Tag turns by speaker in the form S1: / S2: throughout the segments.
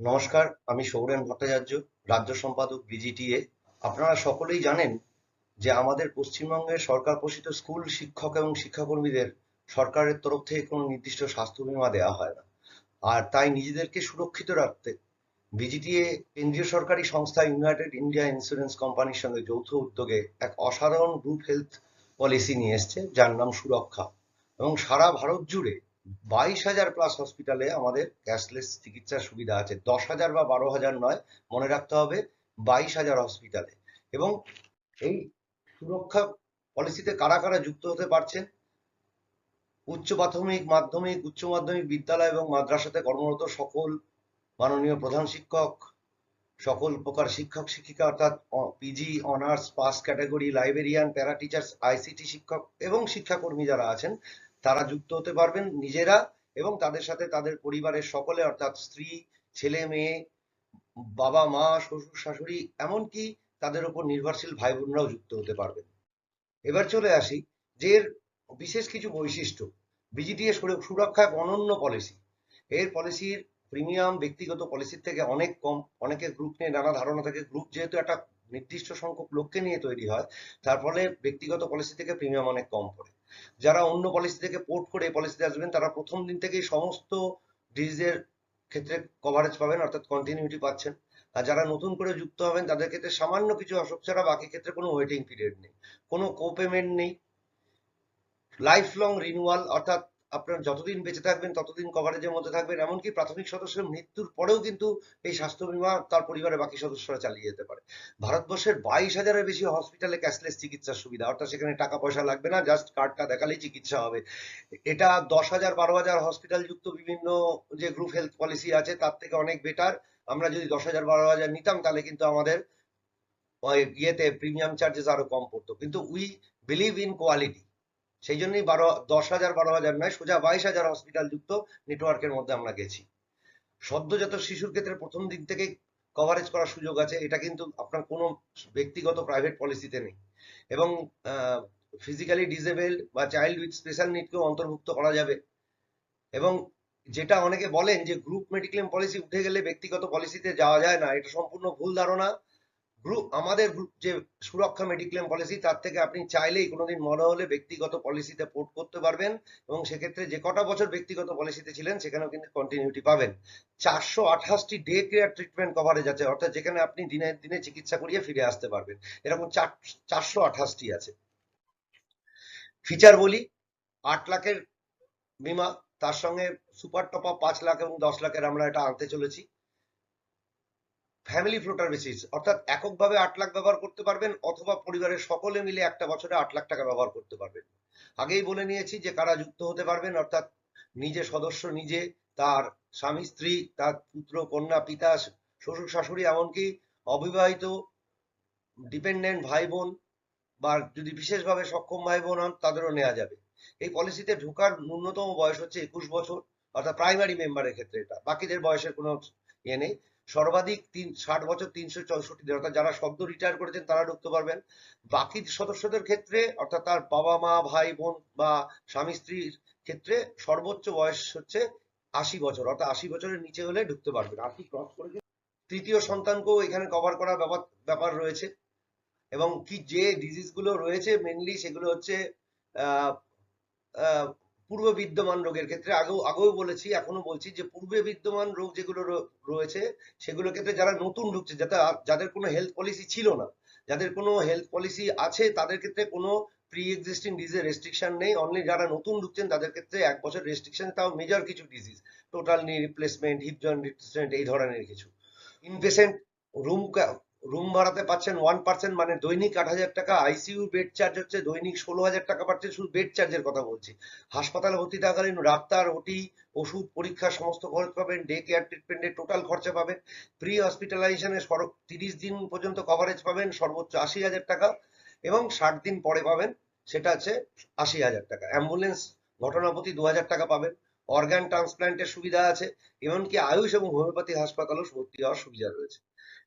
S1: নমস্কার, আমি সৌরেন ভট্টাচার্য, রাজ্য সম্পাদক বিজিটিএ আপনারা সকলেই জানেন যে আমাদের পশ্চিমবঙ্গের সরকার পোষিত স্কুল, শিক্ষক এবং শিক্ষাকর্মীদের সরকারের তরফ থেকে কোনো নির্দিষ্ট স্বাস্থ্য বীমা দেওয়া হয় না। আর তাই নিজেদেরকে সুরক্ষিত রাখতে বিজিটিএ কেন্দ্রীয় সরকারি সংস্থা ইউনাইটেড ইন্ডিয়া ইন্স্যুরেন্স কোম্পানির সঙ্গে যৌথ উদ্যোগে এক অসাধারণ গ্রুপ হেলথ পলিসি নিয়ে এসছে, যার নাম সুরক্ষা। এবং সারা ভারত জুড়ে বাইশ হাজার প্লাস হসপিটালে আমাদের ক্যাশলেস চিকিৎসার সুবিধা আছে। দশ হাজার বা বারো হাজার নয়, মনে রাখতে হবে বাইশ হাজার হসপিটালে এবং এই সুরক্ষা পলিসিতে কারা কারা যুক্ত হতে পারছেন? উচ্চ প্রাথমিক, মাধ্যমিক, উচ্চ মাধ্যমিক বিদ্যালয় এবং মাদ্রাসাতে কর্মরত সকল মাননীয় প্রধান শিক্ষক, সকল প্রকার শিক্ষক, শিক্ষিকা অর্থাৎ PG honours pass category librarian para teachers ICT শিক্ষক এবং শিক্ষাকর্মী যারা আছেন তারা যুক্ত হতে পারবেন নিজেরা এবং তাদের সাথে তাদের পরিবারের সকলে, অর্থাৎ স্ত্রী, ছেলে, মেয়ে, বাবা, মা, শ্বশুর, শাশুড়ি, এমনকি তাদের উপর নির্ভরশীল ভাই বোনরাও যুক্ত হতে পারবেন। এবার চলে আসি, যে এর বিশেষ কিছু বৈশিষ্ট্য বিজিটিএ সুরক্ষা এক অনন্য পলিসি এর পলিসির প্রিমিয়াম ব্যক্তিগত পলিসির থেকে অনেক কম, অনেকের গ্রুপ নিয়ে নানা ধারণা থাকে। গ্রুপ যেহেতু একটা নির্দিষ্ট সংখ্যক লোককে নিয়ে তৈরি হয়, তার ফলে ব্যক্তিগত পলিসি থেকে প্রিমিয়াম অনেক কম পড়ে। যারা অন্য পলিসি থেকে পোর্ট করে এই পলিসিতে আসবেন, তারা প্রথম দিন থেকেই সমস্ত ডিজিজের ক্ষেত্রে কভারেজ পাবেন, অর্থাৎ কন্টিনিউটি পাচ্ছেন। আর যারা নতুন করে যুক্ত হবেন, তাদের ক্ষেত্রে সামান্য কিছু অসুখ ছাড়া বাকি ক্ষেত্রে কোনো ওয়েটিং পিরিয়ড নেই। কোনো কোপেমেন্ট নেই। লাইফ লং রিনুয়াল অর্থাৎ আপনার যতদিন বেঁচে থাকবেন, ততদিন কভারেজের মধ্যে থাকবেন। এমনকি প্রাথমিক সদস্যের মৃত্যুর পরেও কিন্তু এই স্বাস্থ্য বীমা তার পরিবারের বাকি সদস্যরা চালিয়ে যেতে পারে। ভারতবর্ষের বাইশ হাজারের বেশি হসপিটালে ক্যাশলেস চিকিৎসার সুবিধা। অর্থাৎ সেখানে টাকা পয়সা লাগবে না জাস্ট কার্ডটা দেখালেই চিকিৎসা হবে। এটা দশ হাজার, বারো হাজার হসপিটাল যুক্ত বিভিন্ন যে গ্রুপ হেলথ পলিসি আছে, তার থেকে অনেক বেটার আমরা যদি দশ হাজার, বারো হাজার নিতাম, তাহলে কিন্তু আমাদের ইয়েতে প্রিমিয়াম চার্জেস আরও কম পড়তো। কিন্তু উই বিলিভ ইন কোয়ালিটি সেই জন্যই বারো, দশ হাজার, বারো হাজার নয়, সোজা বাইশ হাজার হসপিটাল যুক্ত নেটওয়ার্কের মধ্যে আমরা গেছি। সদ্যজাত শিশুর ক্ষেত্রে প্রথম দিক থেকে কভারেজ করার সুযোগ আছে, এটা কিন্তু আপনার কোনো ব্যক্তিগত প্রাইভেট পলিসিতে নেই। এবং ফিজিক্যালি ডিসেবল বা চাইল্ড উইথ স্পেশাল নিডকেও অন্তর্ভুক্ত করা যাবে। এবং যেটা অনেকে বলেন যে গ্রুপ মেডিক্লেম পলিসি উঠে গেলে ব্যক্তিগত পলিসিতে যাওয়া যায় না, এটা সম্পূর্ণ ভুল ধারণা। গ্রুপ আমাদের গ্রুপ যে সুরক্ষা মেডিক্লেম পলিসি তার থেকে আপনি চাইলেই কোনোদিন মনে হলে ব্যক্তিগত পলিসিতে পোর্ট করতে পারবেন এবং সেক্ষেত্রে যে কটা বছর ব্যক্তিগত পলিসিতে ছিলেন, সেখানেও কিন্তু কন্টিনিউটি পাবেন। চারশো আঠাশটি ডে কেয়ার ট্রিটমেন্ট কভারেজ আছে, অর্থাৎ যেখানে আপনি দিনে দিনে চিকিৎসা করিয়ে ফিরে আসতে পারবেন। এরকম চার, চারশো আঠাশটি আছে। ফিচার বলি, আট লাখের বিমা, তার সঙ্গে সুপার টপ আপ পাঁচ লাখ এবং দশ লাখের আমরা এটা আনতে চলেছি। ফ্যামিলি ফ্লোটার বেসিস অর্থাৎ এককভাবে আট লাখ ব্যবহার করতে পারবেন অথবা পরিবারের সকলে মিলে একটা বছরে আট লাখ টাকা ব্যবহার করতে পারবেন। আগেই বলে নিয়েছি যে কারা যুক্ত হতে পারবেন, অর্থাৎ নিজে সদস্য নিজে, তার স্বামী, স্ত্রী, তার পুত্র, কন্যা, পিতা, শ্বশুর, শাশুড়ি, এমনকি অবিবাহিত ডিপেন্ডেন্ট ভাই বোন বা যদি বিশেষভাবে সক্ষম ভাই বোন হন, তাদেরও নেওয়া যাবে। এই পলিসিতে ঢোকার ন্যূনতম বয়স হচ্ছে একুশ বছর, অর্থাৎ প্রাইমারি মেম্বারের ক্ষেত্রে এটা। বাকিদের বয়সের কোনো ইয়ে নেই। সর্বাধিক তিন, ষাট বছর তিনশো চৌষট্টি দিন, অর্থাৎ যারা সদ্য রিটায়ার করেছেন তারা ঢুকতে পারবেন। বাকি সদস্যদের ক্ষেত্রে, অর্থাৎ তার বাবা মা, ভাই বোন বা স্বামী স্ত্রীর ক্ষেত্রে সর্বোচ্চ বয়স হচ্ছে আশি বছর, অর্থাৎ আশি বছরের নিচে হলে ঢুকতে পারবেন। আশি ক্রস করে তৃতীয় সন্তানকেও এখানে কভার করার ব্যাপার ব্যাপার রয়েছে। এবং কি যে ডিজিজগুলো রয়েছে মেনলি সেগুলো হচ্ছে পূর্ব বিদ্যমান রোগের ক্ষেত্রে আগেও আগেও বলেছি, এখনও বলছি যে পূর্বে বিদ্যমান রোগ যেগুলো রয়েছে, সেগুলোর ক্ষেত্রে যারা নতুন ঢুকছে, যাতে যাদের কোনো হেলথ পলিসি ছিল না, যাদের কোনো হেলথ পলিসি আছে, তাদের ক্ষেত্রে কোনো প্রি এক্সিস্টিং ডিজিজের রেস্ট্রিকশন নেই। অনলি যারা নতুন ঢুকছেন, তাদের ক্ষেত্রে এক বছর রেস্ট্রিকশন তাও মেজর কিছু disease total knee replacement hip joint replacement এই ধরনের কিছু। ইনপেশেন্ট রুম রুম ভাড়াতে পাচ্ছেন ওয়ান পার্সেন্ট মানে দৈনিক আট হাজার টাকা আইসিইউ বেড চার্জ হচ্ছে দৈনিক ষোলো হাজার টাকা পাচ্ছেন শুধু বেড চার্জের কথা বলছি। হাসপাতালে ভর্তি থাকাকালীন ডাক্তার, ওটি, ওষুধ, পরীক্ষা, সমস্ত খরচ পাবেন ডে কেয়ার ট্রিটমেন্টের টোটাল খরচা পাবেন। প্রি হসপিটালাইজেশনে তিরিশ দিন পর্যন্ত কভারেজ পাবেন, সর্বোচ্চ আশি হাজার টাকা এবং ষাট দিন পরে পাবেন, সেটা আছে আশি হাজার টাকা। অ্যাম্বুলেন্স ঘটনা প্রতি দু হাজার টাকা পাবেন। অর্গান ট্রান্সপ্লান্টের সুবিধা আছে, এমনকি আয়ুষ এবং হোমিওপ্যাথি হাসপাতালও ভর্তি হওয়ার সুবিধা রয়েছে।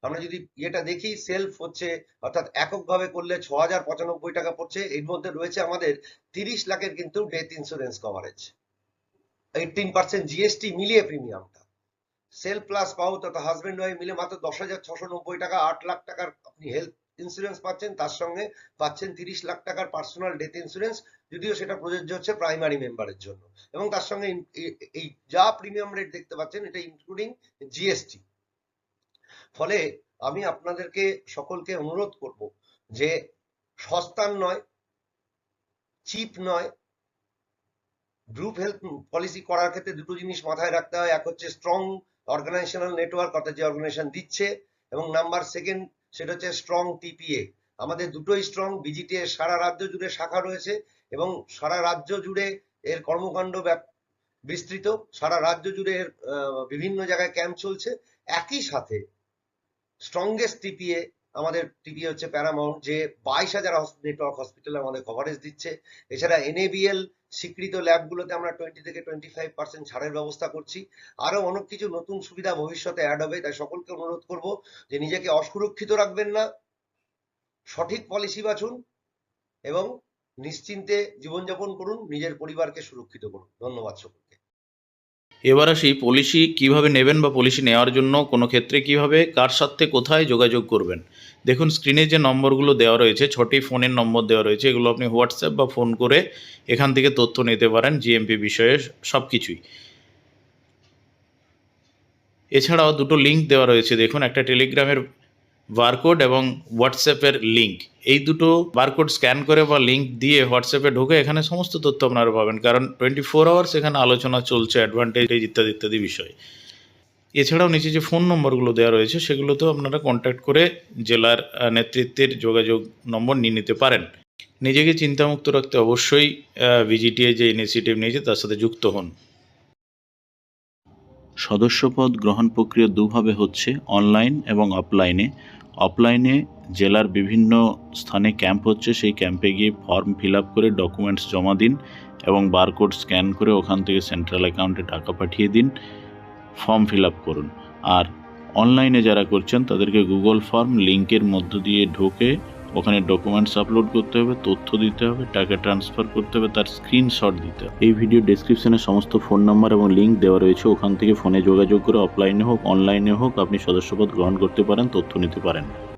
S1: আমরা যদি ইয়েটা দেখি সেলফ হচ্ছে, অর্থাৎ এককভাবে করলে ছ হাজার পঁচানব্বই টাকা পড়ছে, এর মধ্যে রয়েছে আমাদের তিরিশ লাখের কিন্তু death insurance coverage eighteen percent GST মিলিয়ে প্রিমিয়ামটা সেল প্লাস পাও তথা হাজবেন্ড ওয়াইফ মিলে মাত্র দশ হাজার ছশো নব্বই টাকা, আট লাখ টাকার আপনি হেলথ ইন্স্যুরেন্স পাচ্ছেন, তার সঙ্গে পাচ্ছেন তিরিশ লাখ টাকার পার্সোনাল ডেথ ইন্স্যুরেন্স যদিও সেটা প্রযোজ্য হচ্ছে প্রাইমারি মেম্বারের জন্য। এবং তার সঙ্গে এই যা প্রিমিয়াম রেট দেখতে পাচ্ছেন, এটা ইনক্লুডিং জিএসটি ফলে আমি আপনাদেরকে সকলকে অনুরোধ করব যে সস্তার নয় চিপ নয় গ্রুপ হেলথ পলিসি করার ক্ষেত্রে দুটো জিনিস মাথায় রাখতে হয়। এক হচ্ছে স্ট্রং অর্গানাইজেশনাল নেটওয়ার্ক অর্থাৎ যে অর্গানাইজেশন দিচ্ছে, এবং নাম্বার সেকেন্ড সেটা হচ্ছে স্ট্রং টিপিএ আমাদের দুটোই স্ট্রং বিজিটিএ সারা রাজ্য জুড়ে শাখা রয়েছে এবং সারা রাজ্য জুড়ে এর কর্মকাণ্ড বিস্তৃত, সারা রাজ্য জুড়ে এর বিভিন্ন জায়গায় ক্যাম্প চলছে। একই সাথে স্ট্রংগেস্ট টিপিএ আমাদের টিভি হচ্ছে প্যারামাউন্ট যে বাইশ হাজার নেটওয়ার্ক হসপিটালে আমাদের কভারেজ দিচ্ছে। এছাড়া এনএবিএল স্বীকৃত ল্যাবগুলোতে আমরা টোয়েন্টি থেকে টোয়েন্টি ফাইভ পার্সেন্ট ছাড়ের ব্যবস্থা করছি। আরও অনেক কিছু নতুন সুবিধা ভবিষ্যতে অ্যাড হবে, তাই সকলকে অনুরোধ করব যে নিজেকে অসুরক্ষিত রাখবেন না। সঠিক পলিসি বাছুন এবং নিশ্চিন্তে জীবনযাপন করুন, নিজের পরিবারকে সুরক্ষিত করুন। ধন্যবাদ সকলকে।
S2: এবার আসি পলিসি কীভাবে নেবেন বা পলিসি নেওয়ার জন্য, কোনো ক্ষেত্রে কীভাবে, কার সাথে কোথায় যোগাযোগ করবেন? দেখুন স্ক্রিনে যে নম্বরগুলো দেওয়া রয়েছে, ছটি ফোনের নম্বর দেওয়া রয়েছে, এগুলো আপনি হোয়াটসঅ্যাপ বা ফোন করে এখান থেকে তথ্য নিতে পারেন জিএমপি বিষয়ে সব কিছুই। এছাড়াও দুটো লিঙ্ক দেওয়া রয়েছে, দেখুন, একটা টেলিগ্রামের বারকোড এবং হোয়াটসঅ্যাপের লিঙ্ক এই দুটো বারকোড স্ক্যান করে বা লিঙ্ক দিয়ে হোয়াটসঅ্যাপে ঢুকে এখানে সমস্ত তথ্য আপনারা পাবেন, কারণ টোয়েন্টি ফোর আওয়ার্স এখানে আলোচনা চলছে অ্যাডভান্টেজ ইত্যাদি ইত্যাদি বিষয়। এছাড়াও নিচে যে ফোন নম্বরগুলো দেওয়া রয়েছে, সেগুলোতেও আপনারা কন্ট্যাক্ট করে জেলার নেতৃত্বের যোগাযোগ নম্বর নিয়ে নিতে পারেন। নিজেকে চিন্তামুক্ত রাখতে অবশ্যই ভিজিটিএ যে ইনিশিয়েটিভ নিয়েছে, তার সাথে যুক্ত হন।
S3: সদস্যপদ গ্রহণ প্রক্রিয়া দুভাবে হচ্ছে অনলাইন এবং অফলাইনে অফলাইনে জেলার বিভিন্ন স্থানে ক্যাম্প হচ্ছে, সেই ক্যাম্পে গিয়ে ফর্ম ফিল আপ করে ডকুমেন্টস জমা দিন এবং বারকোড স্ক্যান করে ওখান থেকে সেন্ট্রাল অ্যাকাউন্টে টাকা পাঠিয়ে দিন। ফর্ম ফিল আপ করুন। আর অনলাইনে যারা করছেন, তাদেরকে গুগল ফর্ম লিঙ্কের মধ্য দিয়ে ঢোকে ওখানে ডকুমেন্টস আপলোড করতে হবে, তথ্য দিতে হবে, টাকা ট্রান্সফার করতে হবে, তার স্ক্রিনশট দিতে হবে। এই ভিডিও ডেসক্রিপশনে সমস্ত ফোন নাম্বার এবং লিঙ্ক দেওয়া রয়েছে। ওখান থেকে ফোনে যোগাযোগ করে অফলাইনে হোক অনলাইনে হোক, আপনি সদস্যপদ গ্রহণ করতে পারেন, তথ্য নিতে পারেন।